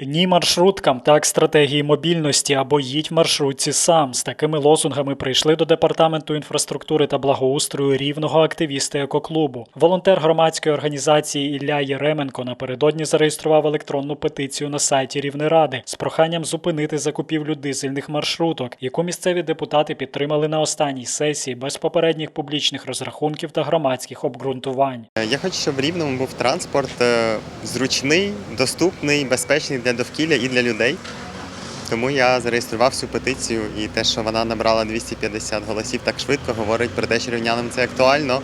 Ні маршруткам, так стратегії мобільності або їдь в маршрутці сам. З такими лозунгами прийшли до департаменту інфраструктури та благоустрою рівного активісти екоклубу. Волонтер громадської організації Ілля Єременко напередодні зареєстрував електронну петицію на сайті Рівнеради з проханням зупинити закупівлю дизельних маршруток, яку місцеві депутати підтримали на останній сесії без попередніх публічних розрахунків та громадських обґрунтувань. Я хочу, щоб в Рівному був транспорт е, зручний, доступний, безпечний для довкілля і для людей. Тому я зареєстрував цю петицію, і те, що вона набрала 250 голосів так швидко, говорить про те, що рівнянам це актуально.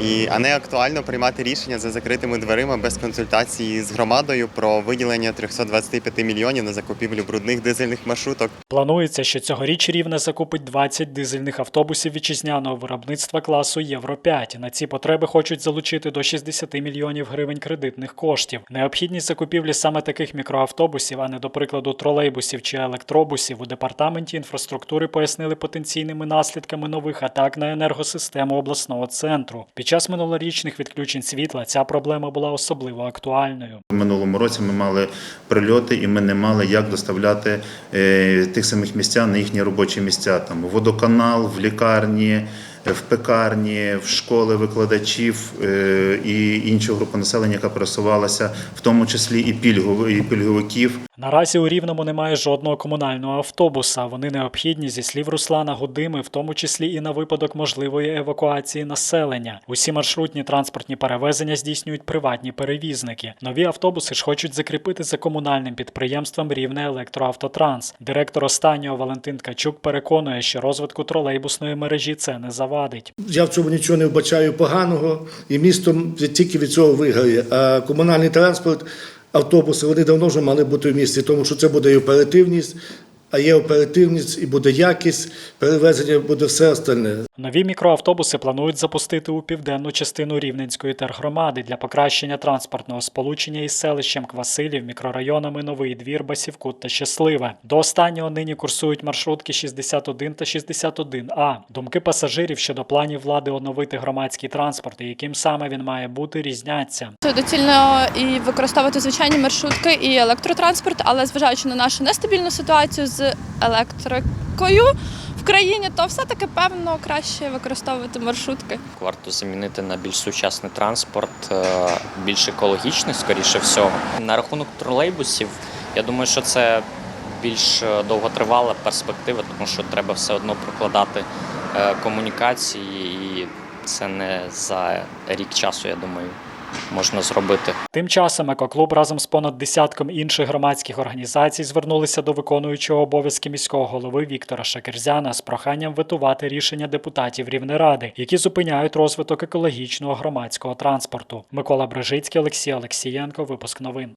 І, а не актуально приймати рішення за закритими дверима без консультації з громадою про виділення 325 мільйонів на закупівлю брудних дизельних маршруток. Планується, що цьогоріч Рівне закупить 20 дизельних автобусів вітчизняного виробництва класу Євро 5. На ці потреби хочуть залучити до 60 мільйонів гривень кредитних коштів. Необхідність закупівлі саме таких мікроавтобусів, а не до прикладу тролейбусів чи електробусів, у департаменті інфраструктури пояснили потенційними наслідками нових атак на енергосистему обласного центру. Під час минулорічних відключень світла ця проблема була особливо актуальною. Минулому році ми мали прильоти, і ми не мали як доставляти е, тих самих місця на їхні робочі місця. Там водоканал, в лікарні, в пекарні, в школи викладачів е, і іншу групу населення, яка пересувалася, в тому числі і пільговиків. Наразі у Рівному немає жодного комунального автобуса. Вони необхідні зі слів Руслана Гудими, в тому числі і на випадок можливої евакуації населення. Усі маршрутні транспортні перевезення здійснюють приватні перевізники. Нові автобуси ж хочуть закріпити за комунальним підприємством Рівне Електроавтотранс. Директор останнього Валентин Качук переконує, що розвитку тролейбусної мережі це не завадить. Я в цьому нічого не вбачаю поганого, і місто тільки від цього виграє. А комунальний транспорт, автобуси, вони давно вже мали бути в місті, тому що це буде і оперативність, а є оперативність, і буде якість перевезення, буде все остальне. Нові мікроавтобуси планують запустити у південну частину Рівненської тергромади для покращення транспортного сполучення із селищем Квасилів, мікрорайонами Новий Двір, Басівкут та Щасливе. До останнього нині курсують маршрутки 61 та 61А. Думки пасажирів щодо планів влади оновити громадський транспорт і яким саме він має бути, різняться. Це доцільно і використовувати звичайні маршрутки і електротранспорт, але зважаючи на нашу нестабільну ситуацію з електрикою в країні, то все-таки певно краще використовувати маршрутки. Варто замінити на більш сучасний транспорт, е, більш екологічний, скоріше всього. На рахунок тролейбусів, я думаю, що це більш е, довготривала перспектива, тому що треба все одно прокладати е, комунікації, і це не за рік часу, я думаю, можна зробити. Тим часом екоклуб разом з понад десятком інших громадських організацій звернулися до виконуючого обов'язки міського голови Віктора Шакерзяна з проханням витувати рішення депутатів Рівнеради, які зупиняють розвиток екологічного громадського транспорту. Микола Брижицький, Олексій Олексієнко. Випуск новин.